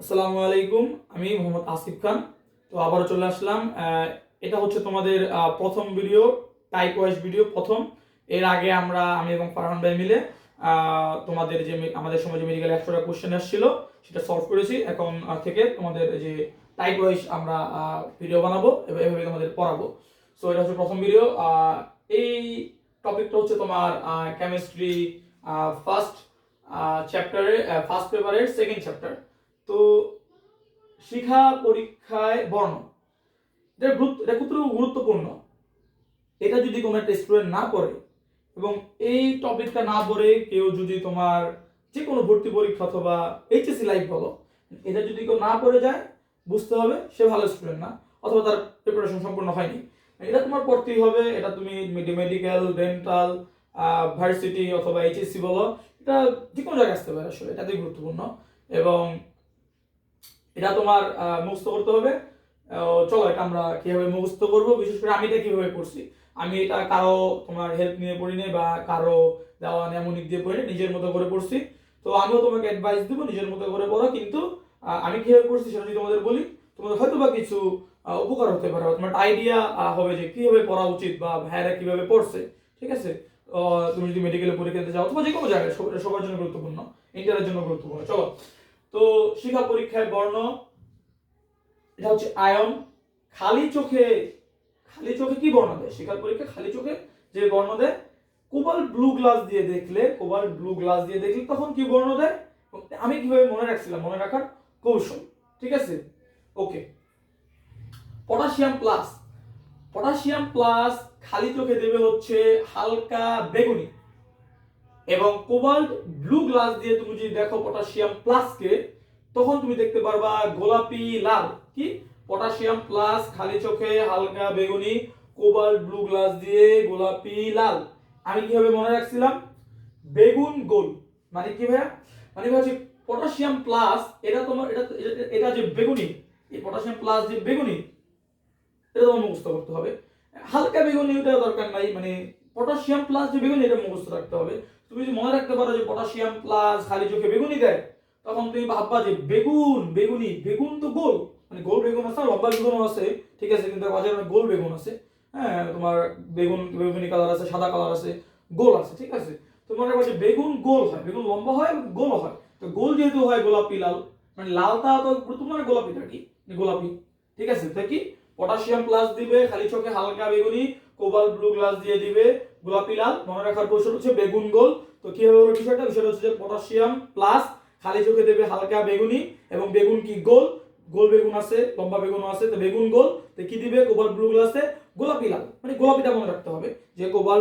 আসসালামু আলাইকুম, আমি মোহাম্মদ আসিফ খান। তো আবারও চলে আসলাম এটা হচ্ছে তোমাদের প্রথম ভিডিও টাইপ ওয়াইজ ভিডিও প্রথম। এর আগে আমরা, আমি এবং ফারহান ভাই মিলে তোমাদের যে আমাদের সময় যে মেডিকেল একশোটা কোশ্চেন আসছিল, সেটা সলভ করেছি। এখন থেকে তোমাদের যে টাইপ ওয়াইজ আমরা ভিডিও বানাবো এবং এভাবে তোমাদের পড়াবো। সো এটা হচ্ছে প্রথম ভিডিও এই টপিকটা হচ্ছে তোমার কেমিস্ট্রি ফার্স্ট চ্যাপ্টারের ফার্স্ট পেপারের সেকেন্ড চ্যাপ্টার তো শিক্ষা পরীক্ষায় বর্ণ। এটা কতটুকু গুরুত্বপূর্ণ। এটা যদি কোনো একটা স্টুডেন্ট না পড়ে এবং এই টপিকটা না পড়ে কেউ যদি তোমার যে কোনো ভর্তি পরীক্ষা অথবা এইচএসসি লাইফ বলো, এটা যদি কেউ না পড়ে যায়, বুঝতে হবে সে ভালো স্টুডেন্ট না অথবা তার প্রিপারেশন সম্পূর্ণ হয়নি। এটা তোমার পড়তেই হবে, এটা তুমি মেডিকেল ডেন্টাল ভার্সিটি অথবা এইচএসসি বলো, এটা যে কোনো জায়গায় আসতে পারে আসলে, এটাতেই গুরুত্বপূর্ণ। এবং এটা তোমার মুখস্থ করতে হবে। চলো এটা আমরা কীভাবে মুখস্থ করব? বিশেষ করে আমি এটা কীভাবে করছি? আমি এটা কারও তোমার হেল্প নিয়ে পড়িনি বা কারও দেওয়া নেমনিক দিয়ে পড়িনি নিজের মতো করে পড়ছি। তো আমিও তোমাকে অ্যাডভাইস দেবো, নিজের মতো করে পড়ো, কিন্তু আমি কীভাবে পড়ছি সেটা যদি তোমাদের বলি, তোমাদের হয়তো বা কিছু উপকার হতে পারে তোমার আইডিয়া হবে যে কীভাবে পড়া উচিত বা ভাইয়ারা কীভাবে পড়ছে, ঠিক আছে? তুমি যদি মেডিকেলে পরীক্ষা দিতে যাও, অথবা যে কোনো জায়গায়, সব- সবার জন্য গুরুত্বপূর্ণ ইন্টারের জন্য গুরুত্বপূর্ণ। চলো তো শিক্ষা পরীক্ষায় বর্ণ, এটা হচ্ছে আয়ন। খালি চোখে খালি চোখে কি বর্ণ দেয়? শিক্ষা পরীক্ষা খালি চোখে যে বর্ণ দেয়, কোবাল ব্লু গ্লাস দিয়ে দেখলে, কোবাল ব্লু গ্লাস দিয়ে দেখলে তখন কি বর্ণ দেয়? আমি কীভাবে মনে রাখছিলাম? মনে রাখার কৌশল, ঠিক আছে? Okay potassium plus. Potassium plus খালি চোখে দেবে হচ্ছে হালকা বেগুনি। এবং কোবাল্ট ব্লু গ্লাস দিয়ে তুমি যদি দেখো পটাশিয়াম প্লাসকে তখন তুমি দেখতে পারবা গোলাপি লাল। কি? পটাশিয়াম প্লাস খালি চোখে হালকা বেগুনি, কোবাল্ট ব্লু গ্লাস দিয়ে গোলাপি লাল। আমি কীভাবে মনে রাখছিলাম? বেগুন গোল। মানে কি ভাইয়া? মানে হচ্ছে পটাশিয়াম প্লাস এটা তোমার এটা এটা- এটা যে বেগুনি, এই পটাশিয়াম প্লাস যে বেগুনি, এটা তোমার মুখস্থ করতে হবে। হালকা বেগুনি ওটা দরকার নাই মানে পটাশিয়াম প্লাস যে বেগুনি, এটা মুখস্থ রাখতে হবে। তুমি যদি মনে রাখতে পারো যে পটাশিয়াম প্লাস খালি চোখে বেগুনি দেয়, তখন তুমি ভাববা যে বেগুন, বেগুনি, বেগুন তো গোল। মানে গোল বেগুন আছে লম্বা বেগুনও আছে, ঠিক আছে, কিন্তু বাজারে গোল বেগুন আছে। হ্যাঁ তোমার বেগুন, বেগুনি কালার আছে, সাদা কালার আছে, গোল আছে, ঠিক আছে। তো মনে রাখবা যে বেগুন গোল হয়, বেগুন লম্বা হয় গোল হয়। তো গোল যেহেতু হয় গোলাপি, লাল মানে লালটা তো গুরুত্বপূর্ণ মানে গোলাপিটা কি? গোলাপি, ঠিক আছে? তো কি? পটাশিয়াম প্লাস দিবে, খালি চোখে হালকা বেগুনি কোবাল ব্লু গ্লাস দিয়ে দিবে গোলাপি লাল, মনে রাখার কৌশল হচ্ছে বেগুন গোল। তো কি হবে বিষয়টা? বিষয়টা হচ্ছে যে পটাশিয়াম প্লাস খালি চোখে দেবে হালকা বেগুনি এবং বেগুন কি গোল? গোল বেগুন আছে, লম্বা বেগুন আছে, তো বেগুন গোল। তো কি দিবে? কোবাল ব্লু গ্লাসে গোলাপি লাল। মানে গোলাপিটা মনে রাখতে হবে যে কোবাল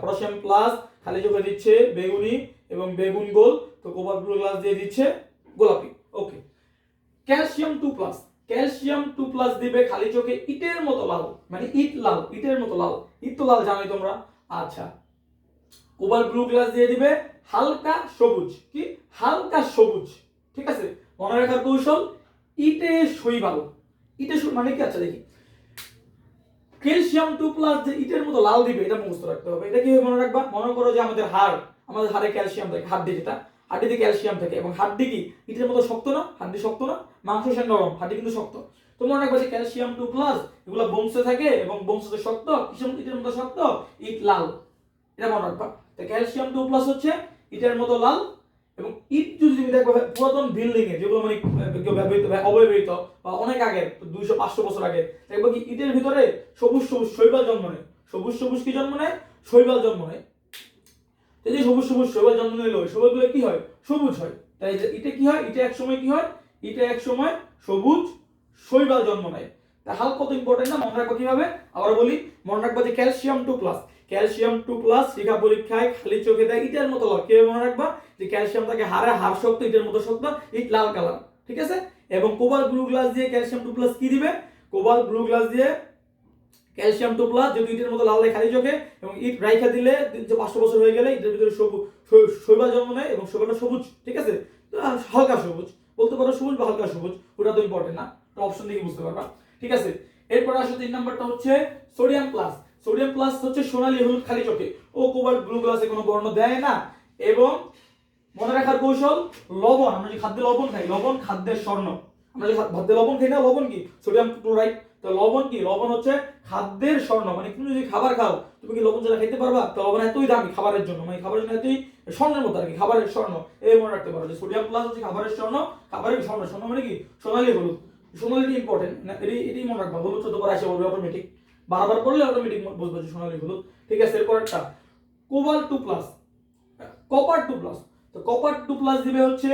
পটাশিয়াম প্লাস খালি চোখে দিচ্ছে বেগুনি এবং বেগুন গোল। তো কোবাল ব্লু গ্লাস দিয়ে দিচ্ছে গোলাপি। Okay calcium two plus calcium two plus দিবে খালি চোখে ইটের মতো লাল। মানে ইট লাল, ইটের মতো লাল। ইট তো লাল জানোই তোমরা। আচ্ছা। কোবাল ব্লু গ্লাস দিয়ে দিবে হালকা সবুজ, কি? হালকা সবুজ, ঠিক আছে? মনে রাখার কৌশল, ইটে সই ভালো। ইটে শৈ- মানে কি? আচ্ছা দেখি। ক্যালসিয়াম টু প্লাস যে ইটের মতো লাল দিবে, এটা মুখস্থ রাখতে হবে। এটা কীভাবে মনে রাখবা? মনে করো যে আমাদের হাড়, আমাদের হাড়ে ক্যালসিয়াম থাকে হাড্ডি যেটা হাড্ডিতে ক্যালসিয়াম থাকে। এবং হাড্ডি কি? ইটের মতো শক্ত না হাড্ডি শক্ত না, মাংস সে নরম হাড্ডি কিন্তু শক্ত। তো মনে রাখবা ক্যালসিয়াম টু প্লাস এগুলো বংশে থাকে এবং বংশতে শক্ত, কিসের ইটের মতো শক্ত? ইট লাল। এটা মনে রাখবা। তো ক্যালসিয়াম টু প্লাস হচ্ছে ইটের মতো লাল এবং ইট যদি তুমি দেখবে পুরাতন বিল্ডিং এ, যেগুলো মানে ব্যবহৃত অব্যবহৃত বা অনেক আগে দুইশো, পাঁচশো বছর আগে, দেখব কি ইটের ভিতরে সবুজ সবুজ শৈবাল জন্ম নেয়। সবুজ সবুজ কি জন্ম নেয়? শৈবাল জন্ম নেয়। এই যে সবুজ সবুজ শৈবাল জন্ম নিল শৈবালগুলো কি হয়? সবুজ হয়। তাই ইটে কি হয়? ইটে এক সময় কি হয়? ইটে এক সময় সবুজ শৈবাল জন্ম নেয়। তা হাল কত ইম্পর্টেন্ট না? মনে রাখব কীভাবে? আবার বলি, মনে রাখব যে calcium two plus calcium two plus শিখা পরীক্ষায় খালি চোখে দেয় ইটের মতো লাল কীভাবে মনে রাখবা? যে ক্যালসিয়াম থাকে হাড়ে হাড় শক্ত, ইটের মতো শক্ত, ইট লাল কালার ঠিক আছে? এবং কোবাল ব্লু গ্লাস দিয়ে ক্যালসিয়াম টু প্লাস কি দিবে? কোবাল ব্লু গ্লাস দিয়ে ক্যালসিয়াম টু প্লাস যদি ইটের মতো লাল খালি চোখে, এবং ইট রাইখা দিলে যে পাঁচশো বছর হয়ে গেলে ইটের ভিতরে সবুজ শৈবাল জন্ম নেয় এবং শৈবালটা সবুজ, ঠিক আছে? হালকা সবুজ, বলতে পারো সবুজ বা হালকা সবুজ, ওটা তো ইম্পর্টেন্ট না। তো অপশন দেখে বুঝতে পারবা। ঠিক আছে? এরপর আসলে তিন নাম্বারটা হচ্ছে সোডিয়াম প্লাস সোডিয়াম প্লাস হচ্ছে সোনালী হলুদ খালি চোখে। ও কোবাল্ট ব্লু গ্লাসে কোনো বর্ণ দেয় না। এবং মনে রাখার কৌশল, লবণ। আমরা যে খাদ্যে লবণ খাই, লবণ খাদ্যের স্বর্ণ। আমরা যে খাদ্যে লবণ খাই না, লবণ কি? সোডিয়াম ক্লোরাইড তো লবণ কি? লবণ হচ্ছে খাদ্যের স্বর্ণ। মানে তুমি যদি খাবার খাও, তুমি কি লবণ ছাড়া খাইতে পারবা? তো লবণ এতই দামি খাবারের জন্য। মানে খাবারের জন্য এতই স্বর্ণের মতো আর কি, খাবারের স্বর্ণ। এই মনে রাখতে পারো যে সোডিয়াম প্লাস হচ্ছে খাবারের স্বর্ণ খাবারের স্বর্ণ। স্বর্ণ মানে কি? সোনালি হলুদ। সোনালিটি ইম্পর্টেন্ট এটি এটি মনে রাখবা, হলুদ চোদ্দ পর আসে, বলবে অটোমেটিক বারবার পড়লে অটোমেটিক বুঝবে যে সোনালি হলুদ। ঠিক আছে, এরপর একটা। Cobalt two plus copper two plus তো কপার টু প্লাস দিবে হচ্ছে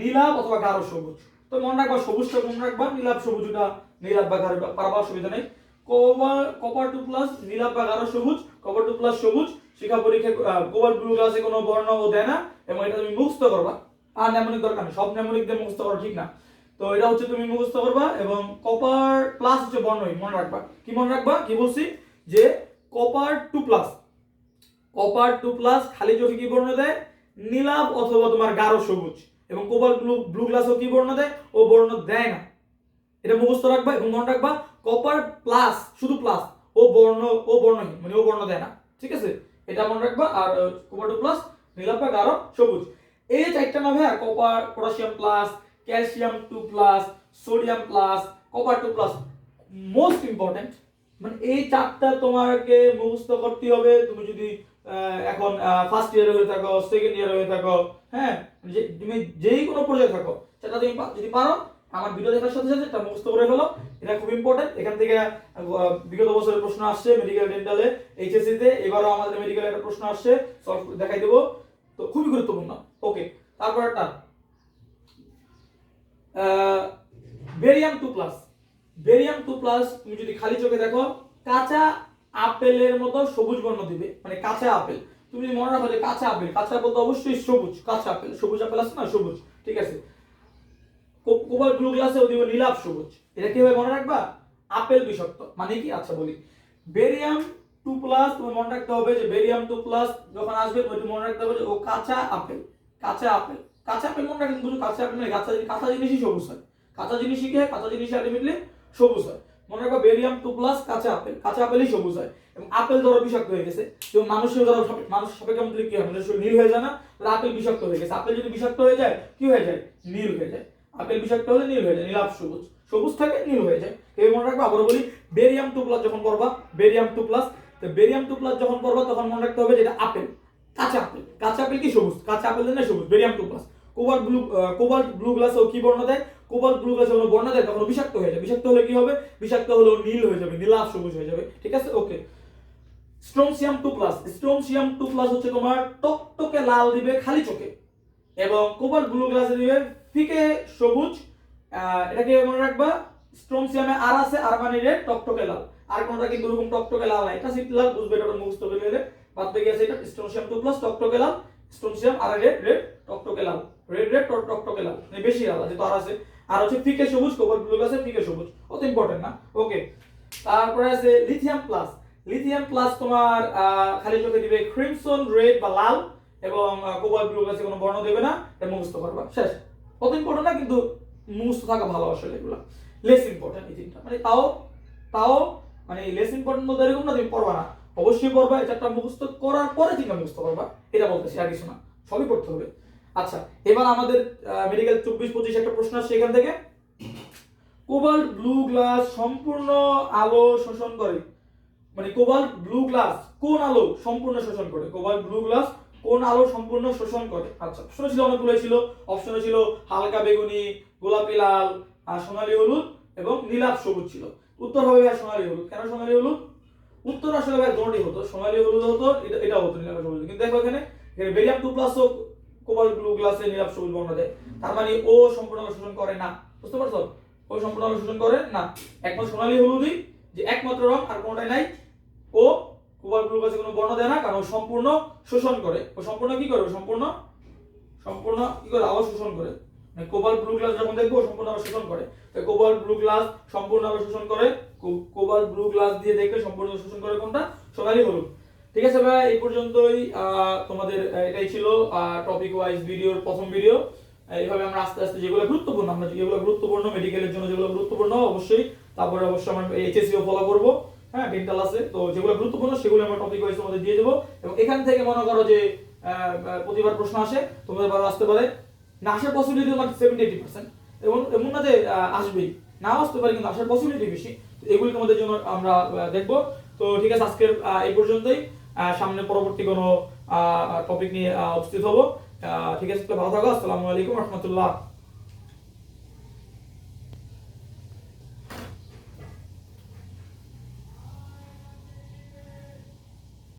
নীলাভ অথবা গাঢ় সবুজ। তো মনে রাখবা, সবুজটা মনে রাখবা, নীলাভ সবুজ ওটা, নীলাভ বা গাঢ়, পারবা, অসুবিধা নেই। কপার কপার টু প্লাস নীলাভ বা গাঢ় সবুজ কপার টু প্লাস সবুজ শিক্ষা পরীক্ষা কোবাল ব্লু ক্লাসে কোনো বর্ণ দেয় না, এবং এটা তুমি মুখস্থ করবা। আর নেমনিক দরকার নেই, সব নেমনিক দিয়ে মুখস্থ করা ঠিক না। তো এটা হচ্ছে তুমি মুখস্থ করবা এবং কপার প্লাস হচ্ছে বর্ণহীন মনে রাখবা। কি মনে রাখবা? কি বলছি? যে copper two plus copper two plus খালি চোখে কি বর্ণ দেয়? নীলাভ অথবা তোমার গাঢ় সবুজ। এবং কোবাল ব্লু ব্লু গ্লাসও কি বর্ণ দেয়? ও বর্ণ দেয় না। এটা মুখস্থ রাখবা এবং মনে রাখবা কপার প্লাস শুধু প্লাস ও বর্ণ, ও বর্ণহীন মানে ও বর্ণ দেয় না। ঠিক আছে? এটা মনে রাখবা, আর কপার টু প্লাস নীলাভ বা গাঢ় সবুজ। এই চারটা না ভাইয়া copper potassium plus calcium two plus sodium plus copper two plus most important মানে এই চারটা তোমাকে মুখস্থ করতে হবে। তুমি যদি এখন ফার্স্ট ইয়ার হয়ে থাকো সেকেন্ড ইয়ার হয়ে থাকো হ্যাঁ? যে, তুমি যেই কোনো পর্যায়ে থাকো, সেটা তুমি যদি পারো, আমার ভিডিও দেখার সাথে সাথে এটা মুখস্থ করে ফেলো। এটা খুব ইম্পর্টেন্ট এখান থেকে বিগত বছরের প্রশ্ন আসছে মেডিকেল ডেন্টালে এইচএসসি তে। এবারও আমাদের মেডিকেলে একটা প্রশ্ন আসছে। সলভ, দেখাই দেবো। তো খুবই গুরুত্বপূর্ণ। ওকে তারপর একটা। Barium two plus barium two plus তুমি যদি খালি চোখে দেখো, কাঁচা আপেলের মতো সবুজ বর্ণ দিবে মানে কাঁচা আপেল। তুমি যদি মনে রাখো যে কাঁচা আপেল কাঁচা আপেল তো অবশ্যই সবুজ, কাঁচা আপেল। সবুজ আপেল আছে না? সবুজ। ঠিক আছে? কোবাল ব্লু গ্লাসে দিবে নীলাভ সবুজ। এটা কীভাবে মনে রাখবা? আপেল বিষাক্ত। মানে কি? আচ্ছা বলি। বেরিয়াম টু প্লাস তুমি মনে রাখতে হবে যে বেরিয়াম টু প্লাস যখন আসবে তুমি মনে রাখতে হবে যে ও কাঁচা আপেল। কাঁচা আপেল। কাঁচা আপেল মনে রাখেন শুধু কাঁচা আপেল নয়, কাঁচা কাঁচা জিনিসই সবুজ হয়। কাঁচা জিনিসই হয় কাঁচা জিনিস আলটিমেটলি সবুজ হয়। মনে রাখবা বেরিয়াম টু প্লাস কাঁচা আপেল, কাঁচা আপেলই সবুজ হয়। এবং আপেল ধরো বিষাক্ত হয়ে গেছে। এবং মানুষের ধরো মানুষ সাপেক্ষে মধ্যে কি হয়? মানুষের নীল হয়ে যায় না? আপেল বিষাক্ত হয়ে গেছে। আপেল যদি বিষাক্ত হয়ে যায়, কি হয়ে যায়? নীল হয়ে যায়। আপেল বিষাক্ত হলে নীল হয়ে যায়, নীলাভ সবুজ। সবুজ থাকে, নীল হয়ে যায়। এই মনে রাখবা আবার বলি বেরিয়াম টু প্লাস যখন পড়বা বেরিয়াম টু প্লাস তো বেরিয়াম টু প্লাস যখন পড়বা তখন মনে রাখতে হবে যেটা আপেল। কাঁচা আপেল। কাঁচা আপেল কি সবুজ? কাঁচা আপেল না সবুজ barium two plus cobalt blue cobalt blue গ্লাসেও কি বর্ণ দেয়? কোবাল্ট ব্লু গ্লাসে কোনো বর্ণ দেয়, তখন বিষাক্ত হয়ে যাবে বিষাক্ত হলে কি হবে? বিষাক্ত হলেও নীল হয়ে যাবে, নীলাভ সবুজ হয়ে যাবে। ঠিক আছে? Okay. Strontium two plus. Strontium two plus হচ্ছে তোমার টকটকে লাল দিবে খালি চোখে। এবং কোবাল্ট ব্লু গ্লাসে দিবে ফিকে সবুজ এটাকে মনে রাখবা স্ট্রোনসিয়ামে আর আছে, আর মানে রেড টকটকে লাল। আর কোনটা কিন্তু ওরকম টকটকে লাল নাই। এটা সিট লাল বুঝবে, এটা মুখস্থ করে গেলে বাদ দিয়ে গেছে এটা স্ট্রোনসিয়াম টু প্লাস টকটকে লাল স্ট্রোনসিয়াম আর রেড রেড টকটকে লাল। রেড রেড টক টকটকে লাল মানে বেশি লাল আছে তো আর আছে। আর হচ্ছে ফিকে সবুজ কোবাল্ট ব্লু গ্লাসে ফিকে সবুজ। অত ইম্পর্টেন্ট না। ওকে তারপরে আছে লিথিয়াম প্লাস লিথিয়াম প্লাস তোমার খালি চোখে দিবে ক্রিমসন রেড বা লাল এবং কোবাল্ট ব্লু গ্লাসে কোনো বর্ণ দেবে না। এটা মুখস্থ করবা। শেষ। অত ইম্পর্টেন্ট না, কিন্তু মুখস্থ থাকা ভালো আসলে এগুলো। লেস ইম্পর্টেন্ট এই তিনটা। মানে তাও তাও মানে লেস ইম্পর্টেন্ট বলতে এরকম না, তুমি পড়বা না। অবশ্যই পড়বা। এই চারটা মুখস্থ করার পরে তিনটা মুখস্থ করবা। এটা বলতেছি, আর কিছু না। সবই পড়তে হবে। আচ্ছা এবার আমাদের মেডিকেল চব্বিশ পঁচিশ একটা প্রশ্ন আসছে এখান থেকে। কোবাল্ট ব্লু গ্লাস সম্পূর্ণ আলো শোষণ করে। মানে কোবাল্ট ব্লু গ্লাস কোন আলো সম্পূর্ণ শোষণ করে? কোবাল্ট ব্লু গ্লাস কোন আলো সম্পূর্ণ শোষণ করে? আচ্ছা অপশনে ছিল অনেকগুলো ছিল। অপশনে ছিল হালকা বেগুনি, গোলাপি লাল সোনালী হলুদ এবং নীলাভ সবুজ ছিল। উত্তর হবে ভাই সোনালী হলুদ। কেন সোনালী হলুদ? উত্তর আসলে ভাই দোনোটি হতো। সোনালী হলুদ হতো, এটা হতো নীলাভ সবুজ। কিন্তু দেখো এখানে barium two plus cobalt blue গ্লাসে নীলাভ সবুজ বর্ণ দেয়। তার মানে ও সম্পূর্ণ আলো শোষণ করে না। বুঝতে পারছ? ও সম্পূর্ণ আলো শোষণ করে না। একমাত্র সোনালী হলুদই, যে একমাত্র রং আর কোনোটাই নাই। ও কোবাল্ট ব্লু গ্লাসে কোনো বর্ণ দেয় না, কারণ সম্পূর্ণ শোষণ করে। ও সম্পূর্ণ কি করে? সম্পূর্ণ সম্পূর্ণ কি করে? আলো শোষণ করে। মানে কোবাল্ট ব্লু গ্লাস যখন দেখব, ও সম্পূর্ণ আলো শোষণ করে। তো কোবাল্ট ব্লু গ্লাস সম্পূর্ণ আলো শোষণ করে, কো- কোবাল্ট ব্লু গ্লাস দিয়ে দেখলে সম্পূর্ণ শোষণ করে কোনটা? সোনালি হলুদ। ঠিক আছে ভাই, এই পর্যন্তই। তোমাদের এটাই ছিল টপিক ওয়াইজ ভিডিওর প্রথম ভিডিও এইভাবে আমরা আস্তে আস্তে যেগুলো গুরুত্বপূর্ণ, আমরা যেগুলো গুরুত্বপূর্ণ মেডিকেলের জন্য যেগুলো গুরুত্বপূর্ণ, অবশ্যই তারপরে অবশ্যই আমরা এইচএসিও ফলো করব। হ্যাঁ ডেন্টাল আছে, তো যেগুলো গুরুত্বপূর্ণ সেগুলো আমরা টপিক ওয়াইজ তোমাদের দিয়ে দেবো। এবং এখান থেকে মনে করো যে প্রতিবার প্রশ্ন আসে তোমাদের ভালো আসতে পারে। না আসার পসিবিলিটি তোমার সেভেন্টি এইটি পার্সেন্ট এবং এমন না যে আসবেই না আসতে পারে, কিন্তু আসার পসিবিলিটি বেশি। এগুলি তোমাদের জন্য আমরা দেখব। তো ঠিক আছে, আজকের এই পর্যন্তই। সামনে পরবর্তী কোনো টপিক নিয়ে উপস্থিত হব। ঠিক আছে ভালো থাকো। আসসালামু আলাইকুম রহমতুল্লাহ।